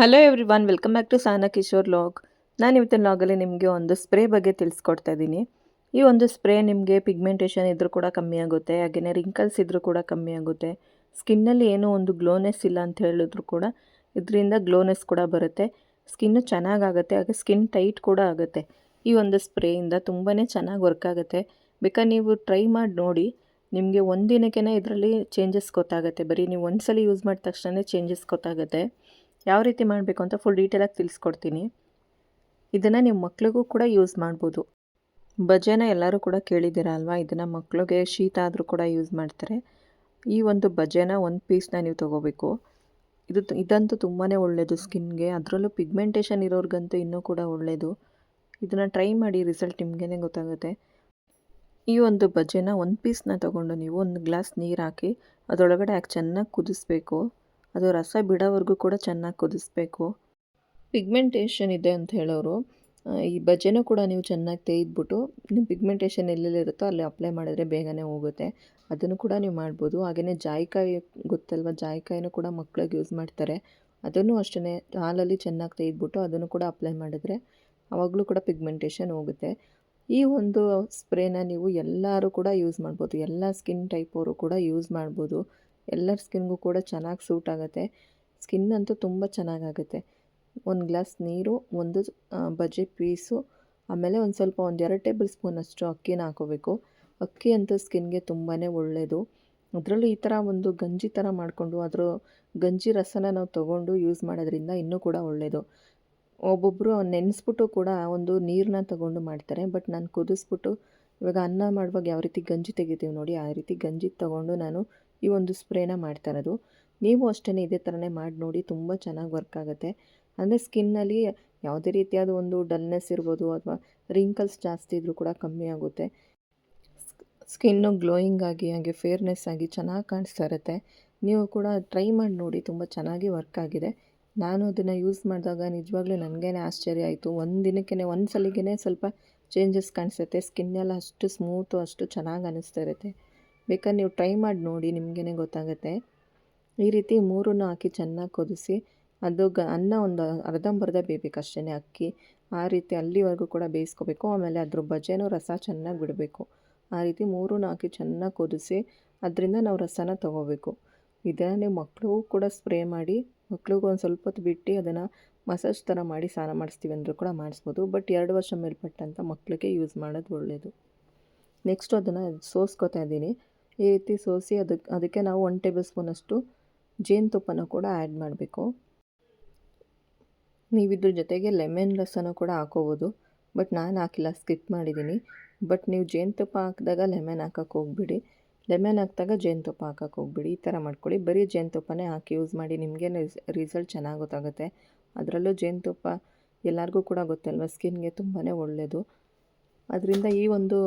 Hello every one welcome back to Sana Kishore vlog ನಾನು ಇವತ್ತಿನ ಲಾಗಲ್ಲಿ ನಿಮಗೆ ಒಂದು ಸ್ಪ್ರೇ ಬಗ್ಗೆ ತಿಳಿಸ್ಕೊಡ್ತಾ ಇದ್ದೀನಿ ಈ ಒಂದು ಸ್ಪ್ರೇ ನಿಮಗೆ ಪಿಗ್ಮೆಂಟೇಷನ್ ಇದ್ದರೂ ಕೂಡ ಕಮ್ಮಿ ಆಗುತ್ತೆ ಹಾಗೆಯೇ ರಿಂಕಲ್ಸ್ ಇದ್ದರೂ ಕೂಡ ಕಮ್ಮಿ ಆಗುತ್ತೆ. ಸ್ಕಿನ್ನಲ್ಲಿ ಏನೋ ಒಂದು ಗ್ಲೋನೆಸ್ ಇಲ್ಲ ಅಂತ ಹೇಳಿದ್ರು ಕೂಡ ಇದರಿಂದ ಗ್ಲೋನೆಸ್ ಕೂಡ ಬರುತ್ತೆ. ಸ್ಕಿನ್ನು ಚೆನ್ನಾಗಾಗುತ್ತೆ ಹಾಗೆ ಸ್ಕಿನ್ ಟೈಟ್ ಕೂಡ ಆಗುತ್ತೆ. ಈ ಒಂದು ಸ್ಪ್ರೇಯಿಂದ ತುಂಬಾ ಚೆನ್ನಾಗಿ ವರ್ಕ್ ಆಗುತ್ತೆ. ಬೇಕಾದ್ರೆ ನೀವು ಟ್ರೈ ಮಾಡಿ ನೋಡಿ, ನಿಮಗೆ ಒಂದಿನಕ್ಕೇ ಇದರಲ್ಲಿ ಚೇಂಜಸ್ ಗೊತ್ತಾಗುತ್ತೆ. ಬರೀ ನೀವು ಒಂದ್ಸಲ ಯೂಸ್ ಮಾಡಿದ ತಕ್ಷಣ ಚೇಂಜಸ್ ಗೊತ್ತಾಗುತ್ತೆ. ಯಾವ ರೀತಿ ಮಾಡಬೇಕು ಅಂತ ಫುಲ್ ಡೀಟೇಲಾಗಿ ತಿಳಿಸ್ಕೊಡ್ತೀನಿ. ಇದನ್ನು ನಿಮ್ಮ ಮಕ್ಳಿಗೂ ಕೂಡ ಯೂಸ್ ಮಾಡ್ಬೋದು. ಬಜೆನ ಎಲ್ಲರೂ ಕೂಡ ಕೇಳಿದ್ದೀರ ಅಲ್ವಾ? ಇದನ್ನು ಮಕ್ಕಳಿಗೆ ಶೀತ ಆದರೂ ಕೂಡ ಯೂಸ್ ಮಾಡ್ತಾರೆ. ಈ ಒಂದು ಬಜೆನ ಒಂದು ಪೀಸ್ನ ನೀವು ತೊಗೋಬೇಕು. ಇದು ಇದಂತೂ ತುಂಬಾ ಒಳ್ಳೆಯದು ಸ್ಕಿನ್ಗೆ. ಅದರಲ್ಲೂ ಪಿಗ್ಮೆಂಟೇಷನ್ ಇರೋರ್ಗಂತೂ ಇನ್ನೂ ಕೂಡ ಒಳ್ಳೆಯದು ಇದನ್ನು ಟ್ರೈ ಮಾಡಿ ರಿಸಲ್ಟ್ ನಿಮಗೇ ಗೊತ್ತಾಗುತ್ತೆ. ಈ ಒಂದು ಭಜೆನ ಒಂದು ಪೀಸ್ನ ತೊಗೊಂಡು ನೀವು ಒಂದು ಗ್ಲಾಸ್ ನೀರು ಹಾಕಿ, ಅದರೊಳಗಡೆ ಹಾಕಿ ಚೆನ್ನಾಗಿ ಕುದಿಸ್ಬೇಕು. ಅದು ರಸ ಬಿಡೋವರೆಗೂ ಕೂಡ ಚೆನ್ನಾಗಿ ಕುದಿಸ್ಬೇಕು. ಪಿಗ್ಮೆಂಟೇಷನ್ ಇದೆ ಅಂತ ಹೇಳೋರು. ಈ ಬಜ್ಜೆನೂ ಕೂಡ ನೀವು ಚೆನ್ನಾಗಿ ತೆಗೆದ್ಬಿಟ್ಟು ನಿಮ್ಮ ಪಿಗ್ಮೆಂಟೇಷನ್ ಎಲ್ಲೆಲ್ಲಿರುತ್ತೋ ಅಲ್ಲಿ ಅಪ್ಲೈ ಮಾಡಿದ್ರೆ ಬೇಗನೆ ಹೋಗುತ್ತೆ. ಅದನ್ನು ಕೂಡ ನೀವು ಮಾಡ್ಬೋದು. ಹಾಗೆಯೇ ಜಾಯಿಕಾಯಿ ಗೊತ್ತಲ್ವ? ಜಾಯಿಕಾಯಿನೂ ಕೂಡ ಮಕ್ಳಿಗೆ ಯೂಸ್ ಮಾಡ್ತಾರೆ. ಅದನ್ನು ಅಷ್ಟೇ ಹಾಲಲ್ಲಿ ಚೆನ್ನಾಗಿ ತೆಗೆದ್ಬಿಟ್ಟು ಅದನ್ನು ಕೂಡ ಅಪ್ಲೈ ಮಾಡಿದ್ರೆ ಆವಾಗಲೂ ಕೂಡ ಪಿಗ್ಮೆಂಟೇಷನ್ ಹೋಗುತ್ತೆ. ಈ ಒಂದು ಸ್ಪ್ರೇನ ನೀವು ಎಲ್ಲರೂ ಕೂಡ ಯೂಸ್ ಮಾಡ್ಬೋದು. ಎಲ್ಲ ಸ್ಕಿನ್ ಟೈಪ್ ಅವರು ಕೂಡ ಯೂಸ್ ಮಾಡ್ಬೋದು. ಎಲ್ಲರ ಸ್ಕಿನ್ಗೂ ಕೂಡ ಚೆನ್ನಾಗಿ ಸೂಟ್ ಆಗುತ್ತೆ. ಸ್ಕಿನ್ ಅಂತೂ ತುಂಬ ಚೆನ್ನಾಗಾಗುತ್ತೆ ಒಂದು ಗ್ಲಾಸ್ ನೀರು, ಒಂದು ಬಜೆ ಪೀಸು, ಆಮೇಲೆ ಒಂದು ಸ್ವಲ್ಪ ಒಂದು ಎರಡು ಟೇಬಲ್ ಸ್ಪೂನಷ್ಟು ಅಕ್ಕಿನ ಹಾಕೋಬೇಕು. ಅಕ್ಕಿ ಅಂತೂ ಸ್ಕಿನ್ಗೆ ತುಂಬಾ ಒಳ್ಳೆಯದು ಅದರಲ್ಲೂ ಈ ಥರ ಒಂದು ಗಂಜಿ ಥರ ಮಾಡಿಕೊಂಡು ಅದರ ಗಂಜಿ ರಸನ ನಾವು ತೊಗೊಂಡು ಯೂಸ್ ಮಾಡೋದ್ರಿಂದ ಇನ್ನೂ ಕೂಡ ಒಳ್ಳೆಯದು ಒಬ್ಬೊಬ್ಬರು ನೆನೆಸ್ಬಿಟ್ಟು ಕೂಡ ಒಂದು ನೀರನ್ನ ತಗೊಂಡು ಮಾಡ್ತಾರೆ, ಬಟ್ ನಾನು ಕುದಿಸ್ಬಿಟ್ಟು ಇವಾಗ ಅನ್ನ ಮಾಡುವಾಗ ಯಾವ ರೀತಿ ಗಂಜಿ ತೆಗಿತೀವಿ ನೋಡಿ, ಆ ರೀತಿ ಗಂಜಿ ತೊಗೊಂಡು ನಾನು ಈ ಒಂದು ಸ್ಪ್ರೇನ ಮಾಡ್ತಾ ಇರೋದು. ನೀವು ಅಷ್ಟೇ ಇದೇ ಥರನೇ ಮಾಡಿ ನೋಡಿ ತುಂಬ ಚೆನ್ನಾಗಿ ವರ್ಕ್ ಆಗುತ್ತೆ. ಅಂದರೆ ಸ್ಕಿನ್ನಲ್ಲಿ ಯಾವುದೇ ರೀತಿಯಾದ ಒಂದು ಡಲ್ನೆಸ್ ಇರ್ಬೋದು ಅಥವಾ ರಿಂಕಲ್ಸ್ ಜಾಸ್ತಿ ಇದ್ದರೂ ಕೂಡ ಕಮ್ಮಿ ಆಗುತ್ತೆ. ಸ್ಕಿನ್ನು ಗ್ಲೋಯಿಂಗ್ ಆಗಿ, ಹಾಗೆ ಫೇರ್ನೆಸ್ ಆಗಿ ಚೆನ್ನಾಗಿ ಕಾಣಿಸ್ತಾ ಇರುತ್ತೆ. ನೀವು ಕೂಡ ಟ್ರೈ ಮಾಡಿ ನೋಡಿ, ತುಂಬ ಚೆನ್ನಾಗಿ ವರ್ಕ್ ಆಗಿದೆ. ನಾನು ಅದನ್ನು ಯೂಸ್ ಮಾಡಿದಾಗ ನಿಜವಾಗ್ಲೂ ನನಗೇ ಆಶ್ಚರ್ಯ ಆಯಿತು. ಒಂದು ದಿನಕ್ಕೇ ಒಂದು ಸಲಿಗೆ ಸ್ವಲ್ಪ ಚೇಂಜಸ್ ಕಾಣಿಸುತ್ತೆ. ಸ್ಕಿನ್ನೆಲ್ಲ ಅಷ್ಟು ಸ್ಮೂತು ಅಷ್ಟು ಚೆನ್ನಾಗಿ ಅನ್ನಿಸ್ತಾ ಇರುತ್ತೆ. ಬೇಕಾದ್ರೆ ನೀವು ಟ್ರೈ ಮಾಡಿ ನೋಡಿ ನಿಮಗೇ ಗೊತ್ತಾಗುತ್ತೆ. ಈ ರೀತಿ ಮೂರನ್ನು ಹಾಕಿ ಚೆನ್ನಾಗಿ ಕುದಿಸಿ, ಅದು ಗ, ಅನ್ನ ಒಂದು ಅರ್ಧಂಬರ್ಧ ಬೇಯಬೇಕು ಅಷ್ಟೇ ಅಕ್ಕಿ. ಆ ರೀತಿ ಅಲ್ಲಿವರೆಗೂ ಕೂಡ ಬೇಯಿಸ್ಕೋಬೇಕು. ಆಮೇಲೆ ಅದ್ರ ಬಜೆನೂ ರಸ ಚೆನ್ನಾಗಿ ಬಿಡಬೇಕು. ಆ ರೀತಿ ಮೂರನ್ನು ಹಾಕಿ ಚೆನ್ನಾಗಿ ಕುದಿಸಿ, ಅದರಿಂದ ನಾವು ರಸನ ತೊಗೋಬೇಕು. ಇದನ್ನು ನೀವು ಮಕ್ಕಳಿಗೂ ಕೂಡ ಸ್ಪ್ರೇ ಮಾಡಿ, ಮಕ್ಳಿಗೂ ಒಂದು ಸ್ವಲ್ಪ ಹೊತ್ತು ಬಿಟ್ಟು ಅದನ್ನು ಮಸಾಜ್ ಥರ ಮಾಡಿ ಸ್ನಾನ ಮಾಡಿಸ್ತೀವಿ ಅಂದರೂ ಕೂಡ ಮಾಡಿಸ್ಬೋದು. ಬಟ್ ಎರಡು ವರ್ಷ ಮೇಲ್ಪಟ್ಟಂಥ ಮಕ್ಕಳಿಗೆ ಯೂಸ್ ಮಾಡೋದು ಒಳ್ಳೆಯದು ನೆಕ್ಸ್ಟು ಅದನ್ನು ಸೋಸ್ಕೋತಾ ಇದ್ದೀನಿ. ಈ ರೀತಿ ಸೋಸಿ ಅದಕ್ಕೆ ಅದಕ್ಕೆ ನಾವು ಒನ್ ಟೇಬಲ್ ಸ್ಪೂನಷ್ಟು ಜೇನುತುಪ್ಪನ ಕೂಡ ಆ್ಯಡ್ ಮಾಡಬೇಕು. ನೀವು ಇದ್ರ ಜೊತೆಗೆ ಲೆಮನ್ ರಸನೂ ಕೂಡ ಹಾಕೋಬೋದು. ಬಟ್ ನಾನು ಹಾಕಿಲ್ಲ ಸ್ಕಿಪ್ ಮಾಡಿದ್ದೀನಿ ಬಟ್ ನೀವು ಜೇನುತುಪ್ಪ ಹಾಕಿದಾಗ ಲೆಮನ್ ಹಾಕೋಕ್ಕೆ ಹೋಗ್ಬಿಡಿ. ಲೆಮನ್ ಹಾಕಿದಾಗ ಜೇನುತುಪ್ಪ ಹಾಕೋಕ್ಕೆ ಹೋಗ್ಬಿಡಿ. ಈ ಥರ ಮಾಡ್ಕೊಳ್ಳಿ. ಬರೀ ಜೇನುತುಪ್ಪನೇ ಹಾಕಿ ಯೂಸ್ ಮಾಡಿ ನಿಮಗೆ ರಿಸಲ್ಟ್ ಚೆನ್ನಾಗಿ ಗೊತ್ತಾಗುತ್ತೆ. ಅದರಲ್ಲೂ ಜೇನುತುಪ್ಪ ಎಲ್ಲರಿಗೂ ಕೂಡ ಗೊತ್ತಲ್ವ? ಸ್ಕಿನ್ಗೆ ತುಂಬಾ ಒಳ್ಳೆಯದು ಅದರಿಂದ ಈ ಒಂದು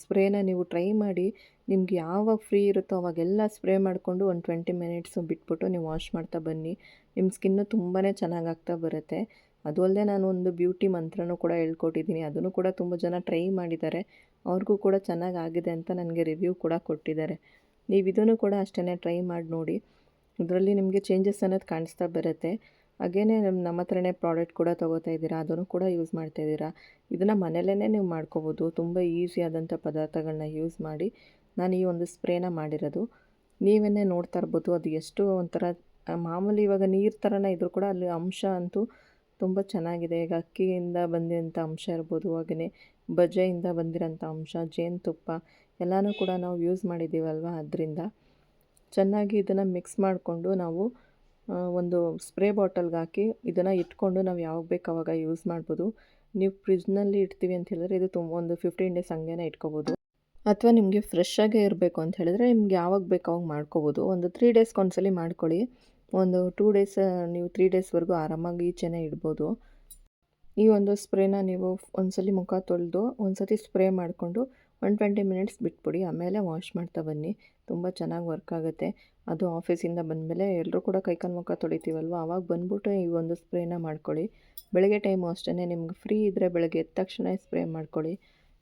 ಸ್ಪ್ರೇನ ನೀವು ಟ್ರೈ ಮಾಡಿ, ನಿಮ್ಗೆ ಯಾವಾಗ ಫ್ರೀ ಇರುತ್ತೋ ಅವಾಗೆಲ್ಲ ಸ್ಪ್ರೇ ಮಾಡಿಕೊಂಡು ಒಂದು ಟ್ವೆಂಟಿ ಮಿನಿಟ್ಸು ಬಿಟ್ಬಿಟ್ಟು ನೀವು ವಾಶ್ ಮಾಡ್ತಾ ಬನ್ನಿ. ನಿಮ್ಮ ಸ್ಕಿನ್ನು ತುಂಬಾ ಚೆನ್ನಾಗಾಗ್ತಾ ಬರುತ್ತೆ. ಅದು ಅಲ್ಲದೆ ನಾನು ಒಂದು ಬ್ಯೂಟಿ ಮಂತ್ರನೂ ಕೂಡ ಹೇಳ್ಕೊಟ್ಟಿದ್ದೀನಿ. ಅದನ್ನು ಕೂಡ ತುಂಬ ಜನ ಟ್ರೈ ಮಾಡಿದ್ದಾರೆ. ಅವ್ರಿಗೂ ಕೂಡ ಚೆನ್ನಾಗಿ ಆಗಿದೆ ಅಂತ ನನಗೆ ರಿವ್ಯೂ ಕೂಡ ಕೊಟ್ಟಿದ್ದಾರೆ. ನೀವು ಇದನ್ನು ಕೂಡ ಅಷ್ಟೇ ಟ್ರೈ ಮಾಡಿ ನೋಡಿ. ಇದರಲ್ಲಿ ನಿಮಗೆ ಚೇಂಜಸ್ ಅನ್ನೋದು ಕಾಣಿಸ್ತಾ ಬರುತ್ತೆ. ಹಾಗೇನೆ ನಮ್ಮ ನಮ್ಮ ಹತ್ರನೇ ಪ್ರಾಡಕ್ಟ್ ಕೂಡ ತೊಗೋತಾ ಇದ್ದೀರಾ, ಅದನ್ನು ಕೂಡ ಯೂಸ್ ಮಾಡ್ತಾ ಇದ್ದೀರಾ, ಇದನ್ನು ಮನೆಯಲ್ಲೇ ನೀವು ಮಾಡ್ಕೋಬೋದು, ತುಂಬ ಈಸಿಯಾದಂಥ ಪದಾರ್ಥಗಳನ್ನ ಯೂಸ್ ಮಾಡಿ ನಾನು ಈ ಒಂದು ಸ್ಪ್ರೇನ ಮಾಡಿರೋದು. ನೀವೇ ನೋಡ್ತಾ ಇರ್ಬೋದು, ಅದು ಎಷ್ಟು ಒಂಥರ ಮಾಮೂಲಿ ಇವಾಗ ನೀರು ಥರನೇ ಇದ್ದರೂ ಕೂಡ ಅಲ್ಲಿ ಅಂಶ ಅಂತೂ ತುಂಬ ಚೆನ್ನಾಗಿದೆ. ಈಗ ಅಕ್ಕಿಯಿಂದ ಬಂದಿರೋಂಥ ಅಂಶ ಇರ್ಬೋದು ಹಾಗೆಯೇ ಬಜೆಯಿಂದ ಬಂದಿರೋಂಥ ಅಂಶ, ಜೇನುತುಪ್ಪ, ಎಲ್ಲನೂ ಕೂಡ ನಾವು ಯೂಸ್ ಮಾಡಿದ್ದೀವಲ್ವ? ಅದರಿಂದ ಚೆನ್ನಾಗಿ ಇದನ್ನು ಮಿಕ್ಸ್ ಮಾಡಿಕೊಂಡು ನಾವು ಒಂದು ಸ್ಪ್ರೇ ಬಾಟಲ್ಗೆ ಹಾಕಿ ಇದನ್ನು ಇಟ್ಕೊಂಡು ನಾವು ಯಾವಾಗ ಬೇಕು ಅವಾಗ ಯೂಸ್ ಮಾಡ್ಬೋದು. ನೀವು ಫ್ರಿಜ್ನಲ್ಲಿ ಇಡ್ತೀವಿ ಅಂತ ಹೇಳಿದ್ರೆ ಇದು ತುಂಬ, ಒಂದು ಫಿಫ್ಟೀನ್ ಡೇಸ್ ಹಂಗೇ ಇಟ್ಕೋಬೋದು. ಅಥವಾ ನಿಮಗೆ ಫ್ರೆಶ್ ಆಗೇ ಇರಬೇಕು ಅಂತ ಹೇಳಿದ್ರೆ ನಿಮ್ಗೆ ಯಾವಾಗ ಬೇಕು ಅವಾಗ ಮಾಡ್ಕೋಬೋದು. ಒಂದು ತ್ರೀ ಡೇಸ್ಗೆ ಒಂದ್ಸಲಿ ಮಾಡ್ಕೊಳ್ಳಿ. ಒಂದು ಟೂ ಡೇಸ್ ನೀವು ತ್ರೀ ಡೇಸ್ವರೆಗೂ ಆರಾಮಾಗಿ ಈಚೆನೇ ಇಡ್ಬೋದು. ಈ ಒಂದು ಸ್ಪ್ರೇನ ನೀವು ಒಂದ್ಸಲಿ ಮುಖ ತೊಳೆದು ಒಂದ್ಸತಿ ಸ್ಪ್ರೇ ಮಾಡಿಕೊಂಡು ಒನ್ ಟ್ವೆಂಟಿ ಮಿನಿಟ್ಸ್ ಬಿಟ್ಬಿಡಿ, ಆಮೇಲೆ ವಾಶ್ ಮಾಡ್ತಾ ಬನ್ನಿ. ತುಂಬ ಚೆನ್ನಾಗಿ ವರ್ಕ್ ಆಗುತ್ತೆ. ಅದು ಆಫೀಸಿಂದ ಬಂದಮೇಲೆ ಎಲ್ಲರೂ ಕೂಡ ಕೈಕಾಲು ಮುಖ ತೊಳಿತೀವಲ್ವ? ಆವಾಗ ಬಂದ್ಬಿಟ್ಟು ಈ ಒಂದು ಸ್ಪ್ರೇನ ಮಾಡ್ಕೊಳ್ಳಿ. ಬೆಳಗ್ಗೆ ಟೈಮು ಅಷ್ಟೇ ನಿಮ್ಗೆ ಫ್ರೀ ಇದ್ದರೆ ಬೆಳಗ್ಗೆ ಎದ್ದ ತಕ್ಷಣ ಸ್ಪ್ರೇ ಮಾಡ್ಕೊಳ್ಳಿ.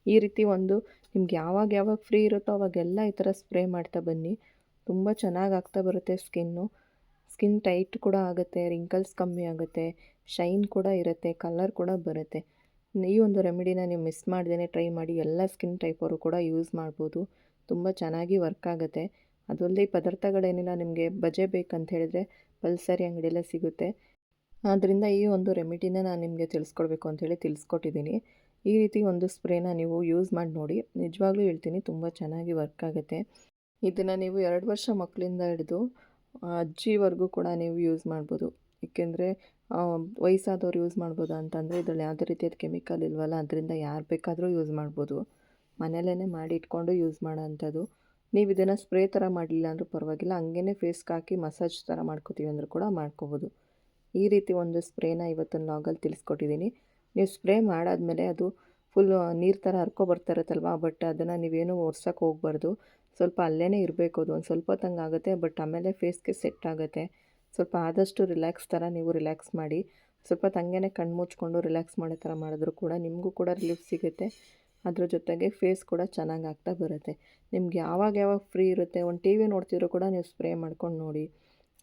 ಈ ರೀತಿ ಒಂದು ನಿಮ್ಗೆ ಯಾವಾಗ ಯಾವಾಗ ಫ್ರೀ ಇರುತ್ತೋ ಅವಾಗೆಲ್ಲ ಈ ಥರ ಸ್ಪ್ರೇ ಮಾಡ್ತಾ ಬನ್ನಿ. ತುಂಬ ಚೆನ್ನಾಗಿ ಆಗ್ತಾ ಬರುತ್ತೆ ಸ್ಕಿನ್ನು ಸ್ಕಿನ್ ಟೈಟ್ ಕೂಡ ಆಗುತ್ತೆ ರಿಂಕಲ್ಸ್ ಕಮ್ಮಿ ಆಗುತ್ತೆ ಶೈನ್ ಕೂಡ ಇರುತ್ತೆ ಕಲರ್ ಕೂಡ ಬರುತ್ತೆ. ಈ ಒಂದು ರೆಮಿಡಿನ ನೀವು ಮಿಸ್ ಮಾಡ್ದೇ ಟ್ರೈ ಮಾಡಿ, ಎಲ್ಲ ಸ್ಕಿನ್ ಟೈಪವರು ಕೂಡ ಯೂಸ್ ಮಾಡ್ಬೋದು. ತುಂಬ ಚೆನ್ನಾಗಿ ವರ್ಕ್ ಆಗುತ್ತೆ. ಅದಲ್ಲದೆ ಈ ಪದಾರ್ಥಗಳೇನಿಲ್ಲ, ನಿಮಗೆ ಬಜೆ ಬೇಕಂತ ಹೇಳಿದ್ರೆ ಪಲ್ಸರಿ ಅಂಗಡಿಯಲ್ಲೇ ಸಿಗುತ್ತೆ. ಆದ್ದರಿಂದ ಈ ಒಂದು ರೆಮಿಡಿನ ನಾನು ನಿಮಗೆ ತಿಳಿಸ್ಕೊಡ್ಬೇಕು ಅಂತೇಳಿ ತಿಳಿಸ್ಕೊಟ್ಟಿದ್ದೀನಿ. ಈ ರೀತಿ ಒಂದು ಸ್ಪ್ರೇನ ನೀವು ಯೂಸ್ ಮಾಡಿ ನೋಡಿ. ನಿಜವಾಗ್ಲೂ ಹೇಳ್ತೀನಿ, ತುಂಬ ಚೆನ್ನಾಗಿ ವರ್ಕ್ ಆಗುತ್ತೆ. ಇದನ್ನು ನೀವು ಎರಡು ವರ್ಷ ಮಕ್ಕಳಿಂದ ಹಿಡಿದು ಅಜ್ಜಿವರೆಗೂ ಕೂಡ ನೀವು ಯೂಸ್ ಮಾಡ್ಬೋದು. ಏಕೆಂದರೆ ವಯಸ್ಸಾದವ್ರು ಯೂಸ್ ಮಾಡ್ಬೋದು ಅಂತಂದರೆ ಇದರಲ್ಲಿ ಯಾವುದೇ ರೀತಿಯಾದ ಕೆಮಿಕಲ್ ಇಲ್ವಲ್ಲ, ಅದರಿಂದ ಯಾರು ಬೇಕಾದರೂ ಯೂಸ್ ಮಾಡ್ಬೋದು. ಮನೆಯಲ್ಲೇ ಮಾಡಿ ಇಟ್ಕೊಂಡು ಯೂಸ್ ಮಾಡೋ ಅಂಥದ್ದು. ನೀವು ಇದನ್ನು ಸ್ಪ್ರೇ ಥರ ಮಾಡಲಿಲ್ಲ ಅಂದರೂ ಪರವಾಗಿಲ್ಲ ಹಂಗೇ ಫೇಸ್ಗೆ ಹಾಕಿ ಮಸಾಜ್ ಥರ ಮಾಡ್ಕೋತೀವಿ ಅಂದರೂ ಕೂಡ ಮಾಡ್ಕೋಬೋದು. ಈ ರೀತಿ ಒಂದು ಸ್ಪ್ರೇನ ಇವತ್ತಿನ ಲಾಗಲ್ಲಿ ತಿಳಿಸ್ಕೊಟ್ಟಿದ್ದೀನಿ. ನೀವು ಸ್ಪ್ರೇ ಮಾಡಾದಮೇಲೆ ಅದು ಫುಲ್ ನೀರು ಥರ ಹರ್ಕೊ ಬರ್ತಾ ಇರುತ್ತಲ್ವ ಬಟ್ ಅದನ್ನು ನೀವೇನು ಒರ್ಸೋಕೆ ಹೋಗ್ಬಾರ್ದು. ಸ್ವಲ್ಪ ಅಲ್ಲೇ ಇರಬೇಕು ಅದು, ಒಂದು ಸ್ವಲ್ಪ ತಂಗಾಗುತ್ತೆ ಬಟ್ ಆಮೇಲೆ ಫೇಸ್ಗೆ ಸೆಟ್ ಆಗುತ್ತೆ. ಸ್ವಲ್ಪ ಆದಷ್ಟು ರಿಲ್ಯಾಕ್ಸ್ ಥರ ನೀವು ರಿಲ್ಯಾಕ್ಸ್ ಮಾಡಿ, ಸ್ವಲ್ಪ ತಂಗೇನೆ ಕಣ್ಣು ಮುಚ್ಕೊಂಡು ರಿಲ್ಯಾಕ್ಸ್ ಮಾಡೋ ಥರ ಮಾಡಿದ್ರು ಕೂಡ ನಿಮಗೂ ಕೂಡ ರಿಲೀಫ್ ಸಿಗುತ್ತೆ. ಅದ್ರ ಜೊತೆಗೆ ಫೇಸ್ ಕೂಡ ಚೆನ್ನಾಗಿ ಆಗ್ತಾ ಬರುತ್ತೆ. ನಿಮ್ಗೆ ಯಾವಾಗ ಯಾವಾಗ ಫ್ರೀ ಇರುತ್ತೆ, ಒಂದು ಟಿ ವಿ ನೋಡ್ತಿದ್ರು ಕೂಡ ನೀವು ಸ್ಪ್ರೇ ಮಾಡ್ಕೊಂಡು ನೋಡಿ.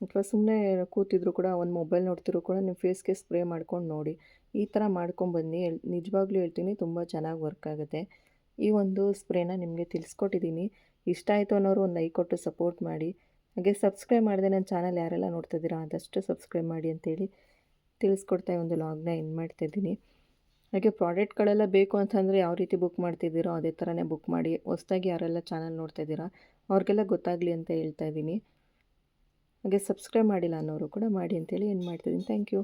ಅಥವಾ ಸುಮ್ಮನೆ ಕೂತಿದ್ರು ಕೂಡ ಒಂದು ಮೊಬೈಲ್ ನೋಡ್ತಿದ್ರು ಕೂಡ ನೀವು ಫೇಸ್ಗೆ ಸ್ಪ್ರೇ ಮಾಡ್ಕೊಂಡು ನೋಡಿ. ಈ ಥರ ಮಾಡ್ಕೊಂಬನ್ನಿ ನಿಜವಾಗ್ಲೂ ಹೇಳ್ತೀನಿ ತುಂಬ ಚೆನ್ನಾಗಿ ವರ್ಕ್ ಆಗುತ್ತೆ. ಈ ಒಂದು ಸ್ಪ್ರೇನ ನಿಮಗೆ ತಿಳಿಸ್ಕೊಟ್ಟಿದ್ದೀನಿ. ಇಷ್ಟ ಆಯಿತು ಅನ್ನೋರು ಒಂದು ಲೈಕ್ ಕೊಟ್ಟು ಸಪೋರ್ಟ್ ಮಾಡಿ. ಹಾಗೆ ಸಬ್ಸ್ಕ್ರೈಬ್ ಮಾಡಿದೆ ನನ್ನ ಚಾನಲ್ ಯಾರೆಲ್ಲ ನೋಡ್ತಿದ್ದೀರಾ ಆದಷ್ಟು ಸಬ್ಸ್ಕ್ರೈಬ್ ಮಾಡಿ ಅಂತೇಳಿ ತಿಳಿಸ್ಕೊಡ್ತಾ ಒಂದು ಲಾಗ್ನ ಎಂಡ್ ಮಾಡ್ತಿದ್ದೀನಿ ಹಾಗೆ ಪ್ರಾಡಕ್ಟ್ಗಳೆಲ್ಲ ಬೇಕು ಅಂತಂದರೆ ಯಾವ ರೀತಿ ಬುಕ್ ಮಾಡ್ತಿದ್ದೀರೋ ಅದೇ ಥರನೇ ಬುಕ್ ಮಾಡಿ ಹೊಸ್ದಾಗಿ ಯಾರೆಲ್ಲ ಚಾನಲ್ ನೋಡ್ತಾಯಿದ್ದೀರಾ ಅವ್ರಿಗೆಲ್ಲ ಗೊತ್ತಾಗಲಿ ಅಂತ ಹೇಳ್ತಾ ಇದ್ದೀನಿ. ಹಾಗೆ ಸಬ್ಸ್ಕ್ರೈಬ್ ಮಾಡಿಲ್ಲ ಅನ್ನೋರು ಕೂಡ ಮಾಡಿ ಅಂತೇಳಿ ಏನು ಮಾಡ್ತಿದ್ದೀನಿ. Thank you